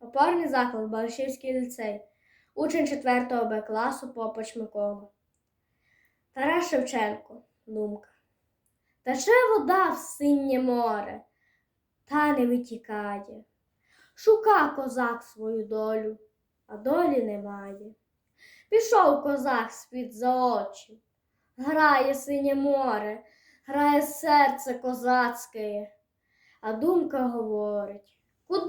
Опорний заклад Балашівський ліцей, учень 4 Б класу Попач Микола. Тарас Шевченко, думка. Тече вода в синє море, та не витікає. Шука козак свою долю, а долі немає. Пішов козак з-під за очі, грає синє море, грає серце козацьке, а думка говорить.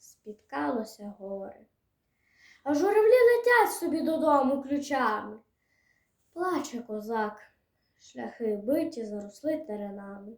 спіткалося горе. А журавлі летять собі додому ключами. Плаче козак, шляхи биті заросли теренами.